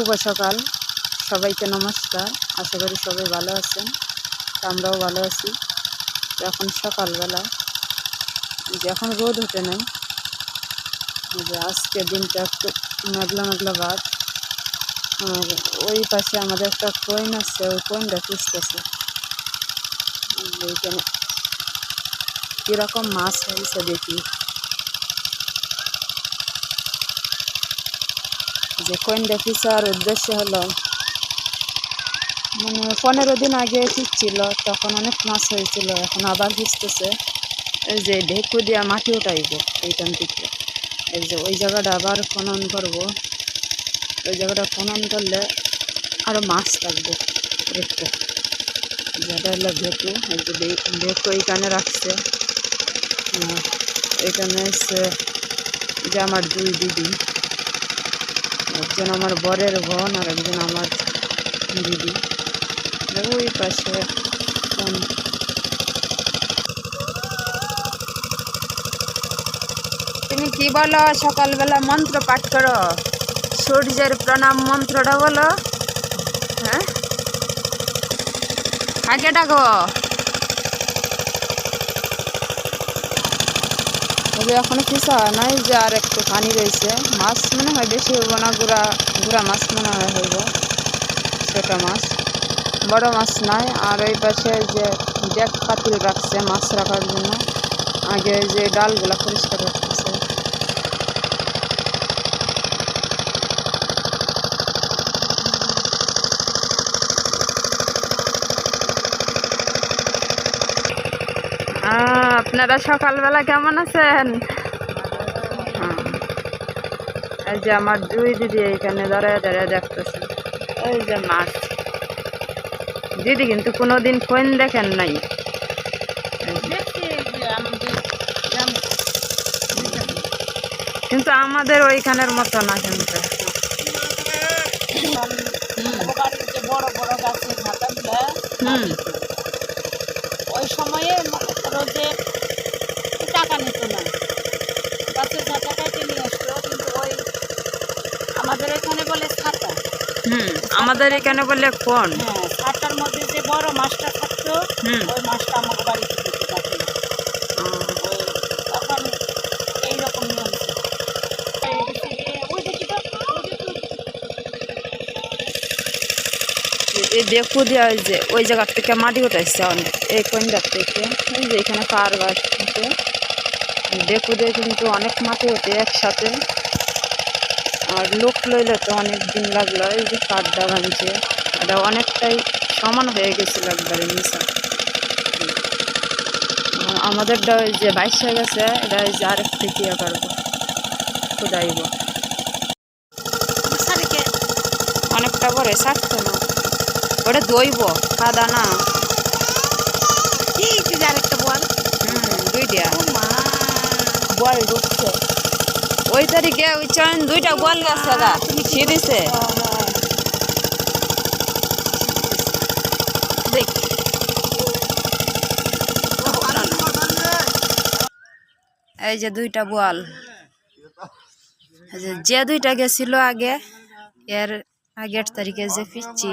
শুভ সকাল। সবাইকে নমস্কার। আশা করি সবাই ভালো আছেন। আমরাও ভালো আছি। এখন সকালবেলা। এই যে এখন রোদ হতে নাই। যে আজকে দিনটা একটু মেঘলা মেঘলা আর ওই পাশে আমাদের একটা কোয়েন আছে, ওই কোয়েনটা যে এইখানে কীরকম মাছ হয়েছে দেখি। যে কোয়েনটা ফিসার উদ্দেশ্য হলো মানে পনেরো দিন আগে ছিল, তখন অনেক মাছ হয়েছিল, এখন আবার ভিজতেছে এই যে ঢেকু দিয়া মাটি উঠাইব, এইখান থেকে। এই যে ওই জায়গাটা আবার খনন করব। ওই জায়গাটা খনন করলে আরও মাছ থাকবে একটু যেটা হলো ভেকু এই যে ভে- ভেকু এইখানে রাখছে। এখানে এসে যে আমার দুই দিদি। একজন আমার বরের বোন আর একজন আমার দিদি। ওই পাশে তুমি কি বলো? সকালবেলা মন্ত্র পাঠ করো। সূর্যের প্রণাম মন্ত্রটা বলো। হ্যাঁ? কাকে ডাকো। তবে এখনও কিছু হয় নাই যে আর একটু পানি রয়েছে। মাছ মনে হয় বেশি হইব না, গুড়া গুড়া মাছ মনে হয় হইব। ছোটো মাছ। বড় মাছ নাই। আর ওই পাশে যে ডেক পাতিল রাখছে মাছ রাখার জন্য। আগে যে ডালগুলা পরিষ্কার রাখতেছে। আপনারা সকালবেলা কেমন আছেন? হ্যাঁ। এই যে আমার দুই দিদি এইখানে দাঁড়ায় দাঁড়ায় দেখতেছে। এই যে মাছ। দিদি কিন্তু কোনোদিন কোন দেখেন নাই। কিন্তু আমাদের ওইখানের মতো না কিন্তু। বড় বড় গাছের হুম ওই সময়ে মনে করো যে টাকা নিত না গাছের ঝাঁটা কেটে নিয়ে আসতো কিন্তু ওই আমাদের এখানে বলে ছাতা হুম আমাদের এখানে বললে কোন? হ্যাঁ ছাতার মধ্যে যে বড় মাছটা থাকতো ওই মাছটা আমাকে বাড়িতে দিতে তখন এইরকম নিয়ম। এই দেখু দেওয়া ওই যে ওই জায়গার থেকে মাটি উঠাইছে অনেক। এই কোনটার থেকে? এই যে এখানে পার গাছ থেকে দেখু দিয়ে কিন্তু অনেক মাটি ওঠে একসাথে। আর লোক লইলে তো অনেক দিন লাগল এই যে কাঠটা ভাঙছে এটা অনেকটাই সমান হয়ে গেছিল একবারে নিচা। আমাদেরটা ওই যে বাইশ হয়ে গেছে এটা ওই যে আরেকটু ইয়ে করব খুদাইব। অনেকটা বড় ছাড়তো না। ওটা দইব কাদা না। যে আরেকটা বল হুম ও মা। বল ঢুকছে। ওই তারিখে ওই চয়ন দুইটা বল গেছে গা তুমি ছিঁড়িছে দেখ। এই যে দুইটা বল যে দুইটা গেছিল আগে, এর আগের তারিখে যে ফিরছি।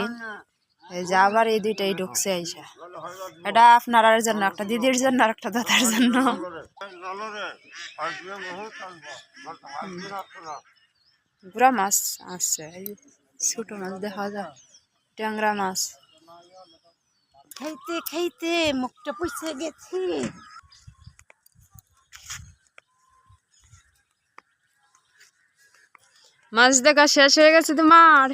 এই যে আবার এই দুইটাই ঢুকছে আইসা এটা আপনার জন্য একটা দিদির জন্য আর একটা দাদার জন্য। গুড়া মাছ যে ছোট মাছ দেখা যায় ট্যাংরা মাছ। খাইতে খাইতে মুখটা পুষে গেছি। মাছ দেখা শেষ হয়ে গেছে তোমার।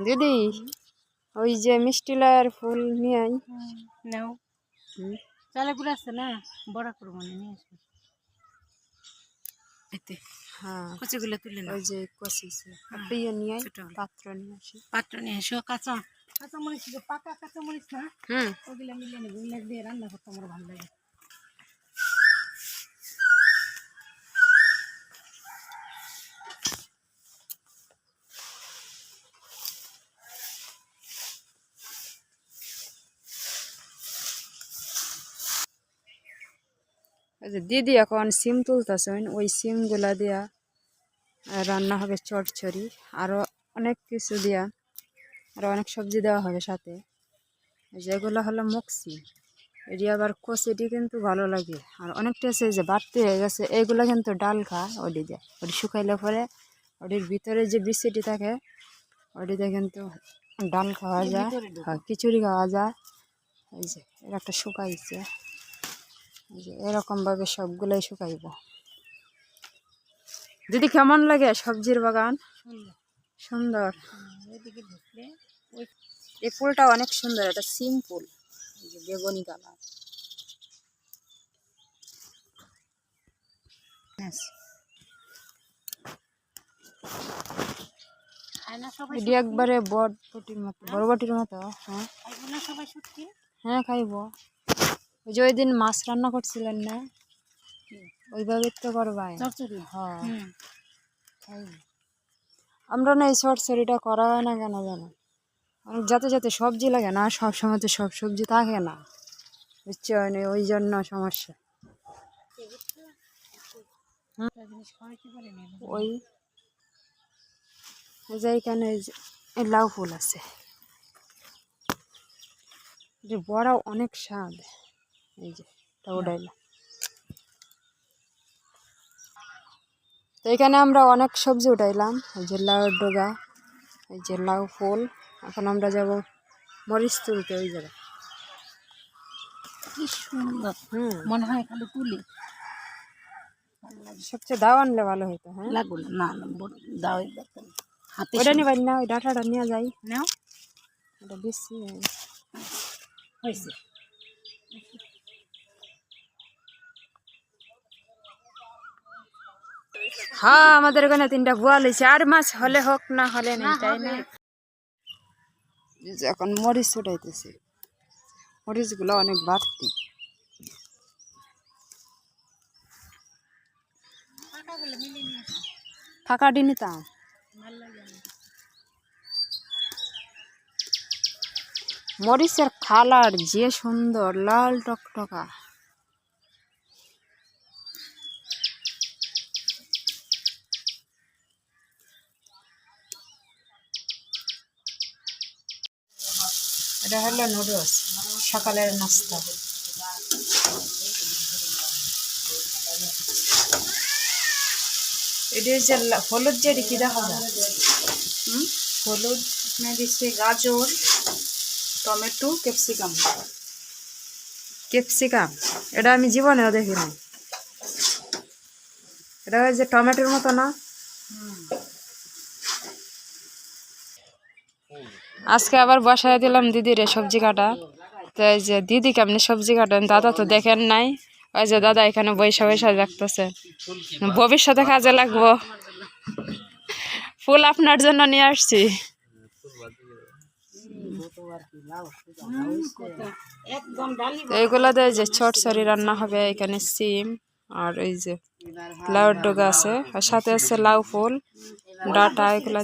দিদি ওই যে মিষ্টি লায়ের ফুল নিয়ে আই নাও। চালে গুলো আছে না? বড় করব না নিয়ে আসব। এতে। হ্যাঁ কচিগুলো তুলে নাও। ওই যে আপনি ইয়ে নিয়ে আই পাত্র নিয়ে আসি। পাত্র নিয়ে কাঁচা কাঁচা। মরিচ যে পাকা কাঁচা মরিচ না হুম। ওগুলো মিলে নেব। দিয়ে রান্না করতে আমার ভালো লাগে। ওই যে দিদি এখন সিম তুলতেছেন ওই সিমগুলা দিয়া রান্না হবে চটচড়ি আরও অনেক কিছু দিয়া আরও অনেক সবজি দেওয়া হবে সাথে। যেগুলো হলো মক্সি এটি আবার কষিটি কিন্তু ভালো লাগে। আর অনেকটা আছে যে বাড়তি হয়ে গেছে এইগুলো কিন্তু ডাল খা ওটি দিয়ে ওটি শুকাইলে পরে ওটির ভিতরে যে বিচিটি থাকে ওটিতে কিন্তু ডাল খাওয়া যায় আর খিচুড়ি খাওয়া যায়। এই যে এর একটা শুকাইছে। এরকমভাবে সবগুলোই শুকাইব। দিদি কেমন লাগে সবজির বাগান? সুন্দর। এই ফুলটা অনেক সুন্দর এটা সিম ফুল বেগুনি কালার। এটি একবারে বটবটির মতো বড়বটির মতো হ্যাঁ। হ্যাঁ খাইব। ওই যে ওই দিন মাছ রান্না করছিলেন না? ওইভাবে তো করবাই। হ্যাঁ আমরা না এই সরসরিটা করা হয় না কেন জানো? অনেক যাতে যাতে সবজি লাগে না সব সময় তো সব সবজি থাকে না। বুঝছ? ওই জন্য সমস্যা। ওই ওই যে এখানে এই লাউ ফুল আছে। যে বড় অনেক স্বাদ। এই যে এটা উঠাইলাম তো এখানে আমরা অনেক সবজি উঠাইলাম এই যে লাউ ডোগা এই যে লাউ ফুল এখন আমরা যাব মরিচ তুলতে ওই জায়গায়। কি সুন্দর হুম। মনে হয় খালি তুলি সবচেয়ে দাও আনলে ভালো হতো হ্যাঁ? লাগবো না দাও হাতে ওইটা নিবাই না ওই ডাটাটা নিয়ে যাই। নাও। ওটা বেশি। হয়েছে। হ্যাঁ আমাদের এখানে তিনটা গোয়াল হয়েছে আর মাছ হলে হোক না হলে নেই, তাই না? এখন মরিচ উঠাইতেছে। মরিচগুলো অনেক বাড়তি। ফাঁকা ডি নিতাম। মরিচের খালার যে সুন্দর, লাল টকটকা। এটা হলো নুডলস, সকালের নাস্তা। এটা যে হলুদ যে কি দেখা যায়? হলুদ, এখানে গাজর, টমেটো, ক্যাপসিকাম। ক্যাপসিকাম, এটা আমি জীবনেও দেখিনি। এটা যে টমেটোর মতো না? আজকে আবার বসায় দিলাম দিদিরে সবজি কাটা। তো এই যে দিদি কেমনি সবজি কাটেন দাদা তো দেখেন নাই। ওই যে দাদা এখানে বৈশা বৈশা দেখতেছে। ভবিষ্যতে কাজে লাগবো। ফুল আপনার জন্য নিয়ে আসছি। এইগুলোতে এই যে ছোট সরি রান্না হবে, এখানে সিম আর এই যে লাউর ডোগা আছে। আর সাথে আছে লাউ ফুল, ডাটা, এগুলো